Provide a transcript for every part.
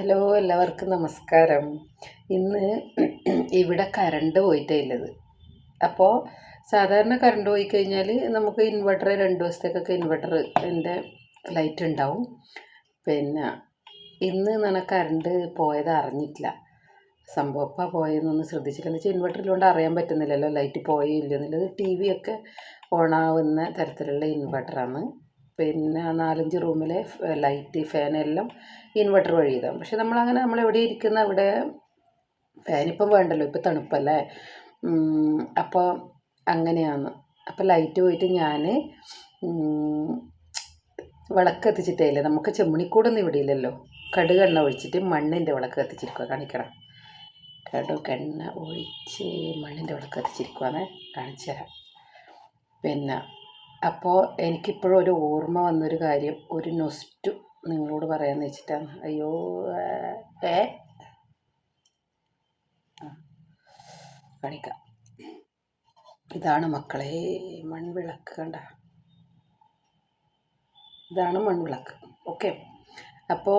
Hello എല്ലാവർക്കും നമസ്കാരം. ഇന്ന് ഇവിടെ കറണ്ട് പോയിട്ടേ ഉള്ളത് അപ്പോൾ സാധാരണ കറണ്ട് പോയി കഴിഞ്ഞാൽ നമുക്ക് ഇൻവെർട്ടർ രണ്ട് ദിവസത്തേക്കൊക്കെ ഇൻവെർട്ടർ എന്റെ ലൈറ്റ് ഉണ്ടാവും. പിന്നെ ഇന്ന് എന്നാണ് കറണ്ട് പോയത് അറിഞ്ഞിട്ടില്ല. സംഭവം അപ്പം പോയതെന്നൊന്നും ശ്രദ്ധിച്ചില്ല എന്ന് വെച്ചാൽ ഇൻവെർട്ടറിലുകൊണ്ട് അറിയാൻ പറ്റുന്നില്ലല്ലോ ലൈറ്റ് പോയോ എന്നുള്ളത്. ടി വി ഒക്കെ ഓണാവുന്ന തരത്തിലുള്ള ഇൻവെർട്ടറാണ് പിന്നെ നാലഞ്ച് റൂമിലെ ലൈറ്റ് ഫാൻ എല്ലാം ഇൻവെർട്ടർ വഴി ഇതാണ് പക്ഷെ നമ്മളങ്ങനെ നമ്മൾ എവിടെ ഇരിക്കുന്ന അവിടെ ഫാനിപ്പം വേണ്ടല്ലോ ഇപ്പം തണുപ്പല്ലേ? അപ്പോൾ അങ്ങനെയാണ്. അപ്പോൾ ലൈറ്റ് പോയിട്ട് ഞാൻ വിളക്ക് കത്തിച്ചിട്ടേയില്ല നമുക്ക് ചെമ്മണിക്കൂടൊന്നും ഇവിടെ ഇല്ലല്ലോ. കടുകെണ്ണ ഒഴിച്ചിട്ട് മണ്ണിന്റെ വിളക്ക് കത്തിച്ചിരിക്കുക കാണിക്കണം കടുകെണ്ണ ഒഴിച്ച് മണ്ണിന്റെ വിളക്ക് കത്തിച്ചിരിക്കുവാന്ന് കാണിച്ചു തരാം പിന്നെ അപ്പോൾ എനിക്കിപ്പോഴും ഒരു ഓർമ്മ വന്നൊരു കാര്യം. ഒരു നൊസ്റ്റു നിങ്ങളോട് പറയാമെന്ന് വെച്ചിട്ടാണ് അയ്യോ ഏ കണിക്കാം. ഇതാണ് മക്കളെ മൺവിളക്ക് കണ്ട. ഇതാണ് മൺവിളക്ക്. ഓക്കെ. അപ്പോൾ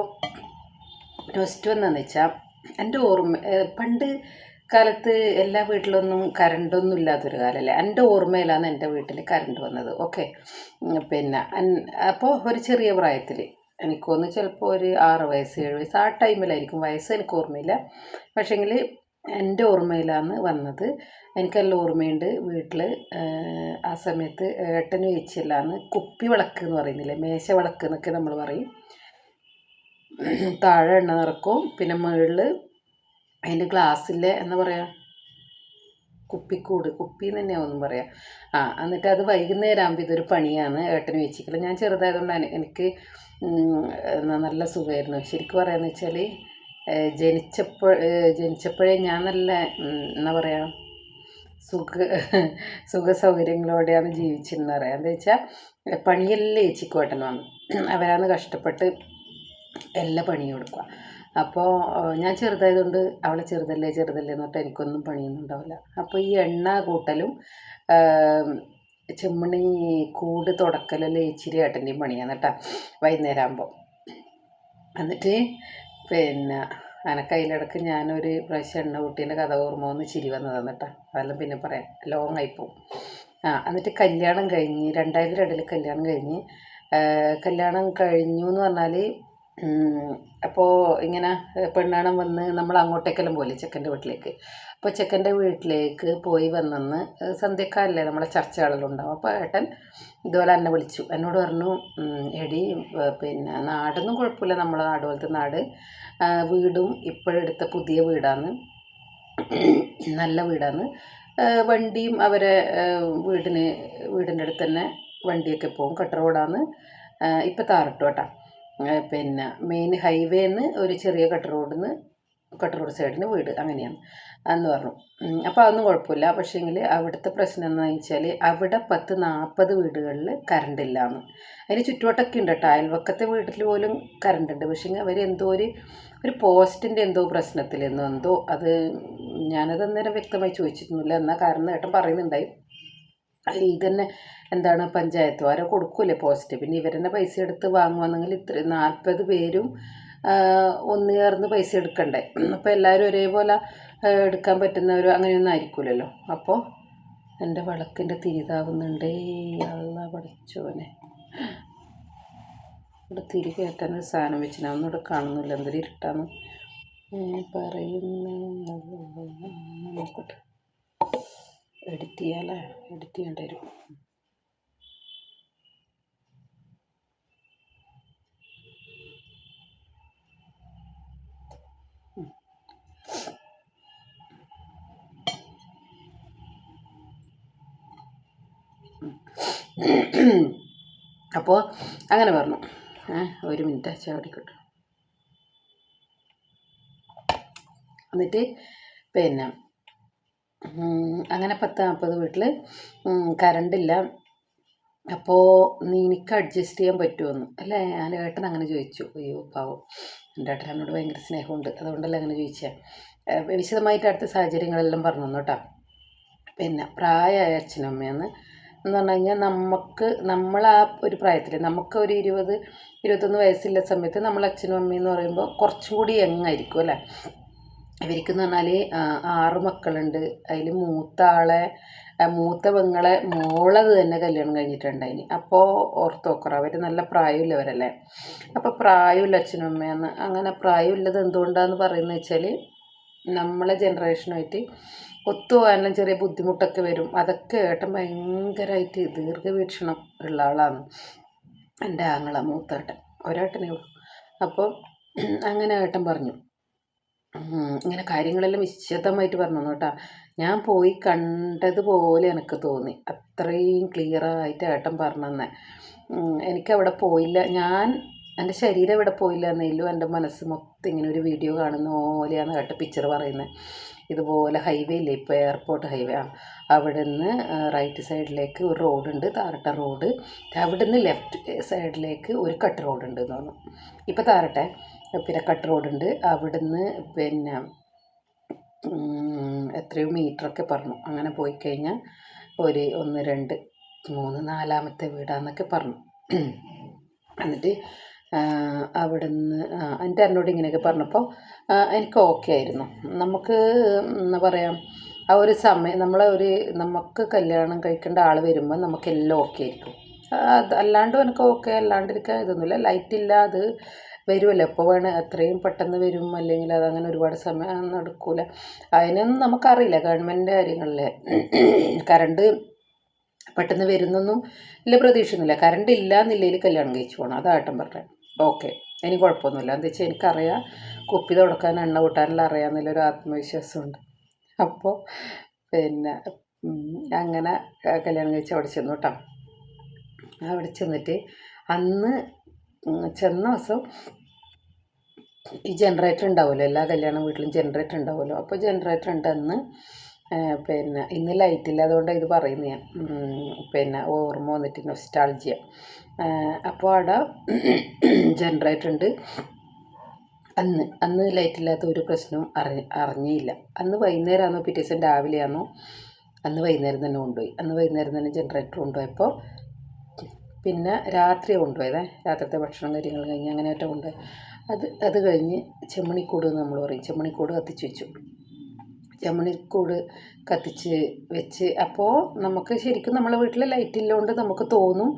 നൊസ്റ്റു എന്താണെന്ന് വെച്ചാൽ എന്റെ ഓർമ്മ പണ്ട് കാലത്ത് എല്ലാ വീട്ടിലൊന്നും കറണ്ടൊന്നും ഇല്ലാത്തൊരു കാലമല്ലേ എന്റെ ഓർമ്മയിലാണ് എന്റെ വീട്ടിൽ കറണ്ട് വന്നത്. ഓക്കെ. പിന്നെ അപ്പോൾ ഒരു ചെറിയ പ്രായത്തിൽ എനിക്കൊന്ന് ചിലപ്പോൾ ഒരു ആറ് വയസ്സ് ഏഴ് വയസ്സ് ആ ടൈമിലായിരിക്കും. വയസ്സ് എനിക്ക് ഓർമ്മയില്ല. പക്ഷേങ്കിൽ എന്റെ ഓർമ്മയിലാണ് വന്നത്. എനിക്കെല്ലാം ഓർമ്മയുണ്ട് വീട്ടിൽ ആ സമയത്ത് ഏട്ടനും ചേച്ചിയെല്ലാന്ന് കുപ്പി വിളക്ക് എന്ന് പറയുന്നില്ലേ? മേശ വിളക്ക് എന്നൊക്കെ നമ്മൾ പറയും. താഴെ എണ്ണ നിറക്കും പിന്നെ മുകളിൽ അതിന്റെ ഗ്ലാസ്സിലെ എന്താ പറയുക കുപ്പിക്കൂട്. കുപ്പി എന്ന് തന്നെ ഒന്നും പറയാം. ആ എന്നിട്ട് അത് വൈകുന്നേരം ആകുമ്പോൾ ഇതൊരു പണിയാണ്. ഏട്ടന് വെച്ചിട്ടില്ല ഞാൻ ചെറുതായതുകൊണ്ട് എനിക്ക് നല്ല സുഖമായിരുന്നു ശരിക്കും പറയാന്ന് വെച്ചാൽ ജനിച്ചപ്പോൾ ജനിച്ചപ്പോഴേ ഞാൻ നല്ല എന്താ പറയുക സുഖ സുഖ സൗകര്യങ്ങളോടെയാണ് ജീവിച്ചിരുന്നത് പറയാം. എന്താ വെച്ചാൽ പണിയെല്ലാം ഏട്ടനാണ് അവരാണ് കഷ്ടപ്പെട്ട് എല്ലാ പണിയും കൊടുക്കുക അപ്പോൾ ഞാൻ ചെറുതായതുകൊണ്ട് അവളെ ചെറുതല്ലേ ചെറുതല്ലേ എന്ന് പറഞ്ഞാൽ എനിക്കൊന്നും പണിയൊന്നും ഉണ്ടാവില്ല. അപ്പോൾ ഈ എണ്ണ കൂട്ടലും ചെമ്മണി കൂട് തുടക്കലെല്ലാം ഇച്ചിരി ഏട്ടന്റെയും പണിയാണ് കേട്ടോ വൈകുന്നേരം ആകുമ്പോൾ എന്നിട്ട് പിന്നെ അനക്ക് അതിലിടക്ക് ഞാനൊരു പ്രാവശ്യം എണ്ണ കുട്ടീന്റെ കഥ ഓർമ്മ വന്ന് ചിരി വന്നതാണ് കേട്ടോ. അതെല്ലാം പിന്നെ പറയാം. ലോങ് ആയിപ്പോവും ആ എന്നിട്ട് കല്യാണം കഴിഞ്ഞ് രണ്ടായിരത്തി രണ്ടിൽ കല്യാണം കഴിഞ്ഞ് കല്യാണം കഴിഞ്ഞു എന്ന് പറഞ്ഞാൽ അപ്പോൾ ഇങ്ങനെ പെണ്ണാണം വന്ന് നമ്മൾ അങ്ങോട്ടേക്കെല്ലാം പോലെ ചെക്കന്റെ വീട്ടിലേക്ക്? അപ്പോൾ ചെക്കന്റെ വീട്ടിലേക്ക് പോയി വന്നെന്ന് സന്ധ്യക്കാലല്ലേ നമ്മളെ ചർച്ചകളെല്ലാം ഉണ്ടാവും. അപ്പോൾ ഏട്ടൻ ഇതുപോലെ എന്നെ വിളിച്ചു. എന്നോട് പറഞ്ഞു എടി പിന്നെ നാടൊന്നും കുഴപ്പമില്ല. നമ്മളെ നാട് പോലത്തെ നാട് വീടും ഇപ്പോഴെടുത്ത പുതിയ വീടാണ് നല്ല വീടാണ് വണ്ടിയും അവരെ വീടിന് വീടിന്റെ അടുത്ത് തന്നെ വണ്ടിയൊക്കെ പോകും കട്ട റോഡാണ് ഇപ്പം താറിട്ടു കേട്ടോ. പിന്നെ മെയിൻ ഹൈവേന്ന് ഒരു ചെറിയ കട്ട് റോഡിൽ നിന്ന് കട്ട് റോഡ് സൈഡിന് വീട് അങ്ങനെയാണ്. എന്ന് പറഞ്ഞു. അപ്പോൾ അതൊന്നും കുഴപ്പമില്ല. പക്ഷേങ്കിൽ അവിടുത്തെ പ്രശ്നം എന്ന് വെച്ചാൽ അവിടെ പത്ത് നാൽപ്പത് വീടുകളിൽ കറണ്ട് ഇല്ലാന്ന് അതിന് ചുറ്റുവട്ടമൊക്കെ ഉണ്ട് കേട്ടോ അയൽവക്കത്തെ വീട്ടിൽ പോലും കറണ്ട് ഉണ്ട് പക്ഷേ അവർ എന്തോ ഒരു ഒരു പോസ്റ്റിന്റെ എന്തോ പ്രശ്നത്തിൽ എന്തോ അത് ഞാനത് അന്നേരം വ്യക്തമായി ചോദിച്ചിരുന്നില്ല. എന്നാൽ കാരണം ഏട്ടൻ പറയുന്നുണ്ടായി. ഇതന്നെ എന്താണ് പഞ്ചായത്ത് ആരോ കൊടുക്കൂലേ പോസ്റ്റ് പിന്നെ ഇവരെന്നെ പൈസ എടുത്ത് വാങ്ങുവാണെങ്കിൽ ഇത്ര നാൽപ്പത് പേരും ഒന്ന് ചേർന്ന് പൈസ എടുക്കണ്ടേ. അപ്പോൾ എല്ലാവരും ഒരേപോലെ എടുക്കാൻ പറ്റുന്നവർ അങ്ങനെയൊന്നും ആയിരിക്കില്ലല്ലോ അപ്പോൾ എന്റെ വിളക്കിന്റെ തിരിതാവുന്നുണ്ടേ അള്ള പഠിച്ചോനെ ഇവിടെ തിരി കയറ്റാൻ ഒരു സാധനം വെച്ച് ഞാൻ ഒന്നും ഇവിടെ കാണുന്നില്ല. എന്തൊരു ഇരുട്ടാന്ന്. പറയുന്നേ. നോക്കട്ടെ. എഡിറ്റ് ചെയ്യാല്ലേ എഡിറ്റ് ചെയ്യേണ്ടി വരും. അപ്പോൾ അങ്ങനെ പറഞ്ഞു. ഒരു മിനിറ്റ് ചവിടിക്കട്ടു എന്നിട്ട് പിന്നെ അങ്ങനെ പത്ത് നാൽപ്പത് വീട്ടിൽ കറണ്ടില്ല അപ്പോൾ എനിക്ക് അഡ്ജസ്റ്റ് ചെയ്യാൻ പറ്റുമെന്ന് അല്ലേ? ഞാൻ ഏട്ടൻ അങ്ങനെ ചോദിച്ചു. അയ്യോ പാവം. എന്റെ ഏട്ടൻ എന്നോട് ഭയങ്കര സ്നേഹമുണ്ട്. അതുകൊണ്ടല്ലേ അങ്ങനെ ചോദിച്ചത് വിശദമായിട്ട് അടുത്ത സാഹചര്യങ്ങളെല്ലാം പറഞ്ഞു കേട്ടോ. പിന്നെ പ്രായമായ അച്ഛനമ്മയെന്ന് എന്ന് പറഞ്ഞു കഴിഞ്ഞാൽ നമുക്ക് നമ്മൾ ആ ഒരു പ്രായത്തിൽ നമുക്ക് ഒരു ഇരുപത് ഇരുപത്തൊന്ന് വയസ്സില്ല സമയത്ത് നമ്മൾ അച്ഛനും അമ്മയും എന്ന് പറയുമ്പോൾ കുറച്ചും കൂടി യങ്ങായിരിക്കും അല്ലേ? ഇവർക്കെന്ന് പറഞ്ഞാൽ ആറ് മക്കളുണ്ട്. അതിൽ മൂത്ത ആളെ മൂത്ത പെങ്ങളെ മോളത് തന്നെ കല്യാണം കഴിഞ്ഞിട്ടുണ്ടായിന്. അപ്പോൾ ഓർത്ത് നോക്കറ അവർ നല്ല പ്രായമുള്ളവരല്ലേ? അപ്പോൾ പ്രായമില്ല അച്ഛനും അമ്മയെന്ന് അങ്ങനെ പ്രായമുള്ളത് എന്തുകൊണ്ടാന്ന് പറയുന്നത് വെച്ചാൽ നമ്മളെ ജനറേഷനുമായിട്ട് ഒത്തുപോകാനെല്ലാം ചെറിയ ബുദ്ധിമുട്ടൊക്കെ വരും. അതൊക്കെ ഏട്ടൻ ഭയങ്കരമായിട്ട് ദീർഘവീക്ഷണം ഉള്ള ആളാണ്. എന്റെ ആങ്ങള മൂത്തേട്ടൻ ഒരേട്ടനേ ഉള്ളൂ. അപ്പോൾ അങ്ങനെ ഏട്ടൻ പറഞ്ഞു. ഇങ്ങനെ കാര്യങ്ങളെല്ലാം വിശദമായിട്ട് പറഞ്ഞു തന്നു കേട്ടോ. ഞാൻ പോയി കണ്ടതുപോലെ എനിക്ക് തോന്നി. അത്രയും ക്ലിയറായിട്ട് ഏട്ടൻ പറഞ്ഞു തന്നെ എനിക്കവിടെ പോയില്ല. ഞാൻ എന്റെ ശരീരം ഇവിടെ പോയില്ല എന്നേലും എന്റെ മനസ്സ് മൊത്തം ഇങ്ങനെ ഒരു വീഡിയോ കാണുന്ന പോലെയാണ് കേട്ട പിക്ചർ പറയുന്നത് ഇതുപോലെ ഹൈവേ ഇല്ലേ? ഇപ്പോൾ എയർപോർട്ട് ഹൈവേ ആ. അവിടെ നിന്ന് റൈറ്റ് സൈഡിലേക്ക് ഒരു റോഡുണ്ട് താരട്ട റോഡ് അവിടെ നിന്ന് ലെഫ്റ്റ് സൈഡിലേക്ക് ഒരു കട്ട് റോഡുണ്ട് എന്ന് തോന്നുന്നു ഇപ്പോൾ താരട്ടെ? പിന്നെ കട്ട് റോഡുണ്ട്. അവിടുന്ന് പിന്നെ എത്രയോ മീറ്ററൊക്കെ പറഞ്ഞു. അങ്ങനെ പോയി കഴിഞ്ഞാൽ ഒരു ഒന്ന് രണ്ട് മൂന്ന് നാലാമത്തെ വീടാന്നൊക്കെ പറഞ്ഞു. എന്നിട്ട് അവിടുന്ന് എന്റെ എന്നോട് ഇങ്ങനെയൊക്കെ പറഞ്ഞപ്പോൾ എനിക്ക് ഓക്കെ ആയിരുന്നു. നമുക്ക് എന്താ പറയുക ആ ഒരു സമയം നമ്മളെ ഒരു നമുക്ക് കല്യാണം കഴിക്കേണ്ട ആൾ വരുമ്പോൾ നമുക്കെല്ലാം ഓക്കെ ആയിരിക്കും. അല്ലാണ്ടും എനിക്ക് ഓക്കെ അല്ലാണ്ടിരിക്കാൻ ഇതൊന്നുമില്ല. ലൈറ്റ് ഇല്ല അത് വരുമല്ലോ. എപ്പോൾ വേണേൽ എത്രയും പെട്ടെന്ന് വരും. അല്ലെങ്കിൽ അതങ്ങനെ ഒരുപാട് സമയം നടക്കൂല. അതിനൊന്നും നമുക്കറിയില്ല ഗവൺമെന്റിന്റെ കാര്യങ്ങളിലെ. കറണ്ട് പെട്ടെന്ന് വരുന്നൊന്നും ഇല്ല പ്രതീക്ഷയൊന്നുമില്ല. കറണ്ട് ഇല്ല കല്യാണം കഴിച്ചു പോകണം അതാട്ടം പറഞ്ഞത് ഓക്കെ. ഇനി കുഴപ്പമൊന്നുമില്ല. എന്താ വെച്ചാൽ എനിക്കറിയാം കുപ്പി തുടക്കാൻ എണ്ണ കൂട്ടാനെല്ലാം അറിയാമെന്നുള്ളൊരു ആത്മവിശ്വാസമുണ്ട്. അപ്പോൾ പിന്നെ അങ്ങനെ കല്യാണം കഴിച്ച് അവിടെ ചെന്നു കേട്ടോ. അവിടെ ചെന്നിട്ട് അന്ന് ചെന്ന ദിവസം ഈ ജനറേറ്റർ ഉണ്ടാവുമല്ലോ എല്ലാ കല്യാണ വീട്ടിലും ജനറേറ്റർ ഉണ്ടാവുമല്ലോ. അപ്പോൾ ജനറേറ്റർ ഉണ്ടെന്ന് പിന്നെ ഇന്ന് ലൈറ്റ് ഇല്ല അതുകൊണ്ടാണ് ഇത് പറയുന്നത് ഞാൻ പിന്നെ ഓർമ്മ വന്നിട്ട് നൊസ്റ്റാൾജിയ അപ്പോൾ അവിടെ ജനറേറ്റർ ഉണ്ട്. അന്ന് അന്ന് ലൈറ്റ് ഇല്ലാത്ത ഒരു പ്രശ്നവും അറിഞ്ഞ അറിഞ്ഞില്ല. അന്ന് വൈകുന്നേരമാണോ പിറ്റേ ദിവസം രാവിലെയാണോ അന്ന് വൈകുന്നേരം തന്നെ കൊണ്ടുപോയി. അന്ന് വൈകുന്നേരം തന്നെ ജനറേറ്റർ കൊണ്ടുപോയപ്പോൾ പിന്നെ രാത്രി കൊണ്ടുപോയതേ. രാത്രിത്തെ ഭക്ഷണം കാര്യങ്ങൾ കഴിഞ്ഞ് അങ്ങനെയായിട്ട് കൊണ്ടുപോയി. അത് അത് കഴിഞ്ഞ് ചെമ്മണിക്കൂട് നമ്മൾ പറയും. ചെമ്മണിക്കൂട് കത്തിച്ച് വെച്ചു. ചെമ്മണിക്കൂട് കത്തിച്ച് വെച്ച് അപ്പോൾ നമുക്ക് ശരിക്കും നമ്മളെ വീട്ടിൽ ലൈറ്റ് ഇല്ലതുകൊണ്ട് നമുക്ക് തോന്നും.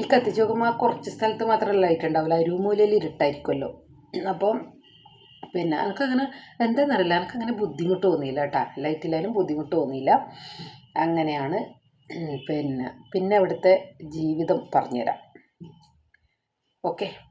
ഈ കത്തിച്ച് നോക്കുമ്പോൾ കുറച്ച് സ്ഥലത്ത് മാത്രമല്ല ലൈറ്റ് ഉണ്ടാവില്ല അരുമൂലയിൽ ഇരുട്ടായിരിക്കുമല്ലോ. അപ്പം പിന്നെ എനിക്കങ്ങനെ എന്താണെന്നറിയില്ല എനിക്കങ്ങനെ ബുദ്ധിമുട്ട് തോന്നിയില്ല കേട്ടോ. ലൈറ്റ് ഇല്ലാലും ബുദ്ധിമുട്ട് തോന്നിയില്ല. അങ്ങനെയാണ്. പിന്നെ പിന്നെ അവിടുത്തെ ജീവിതം പറഞ്ഞുതരാം. ഓക്കെ.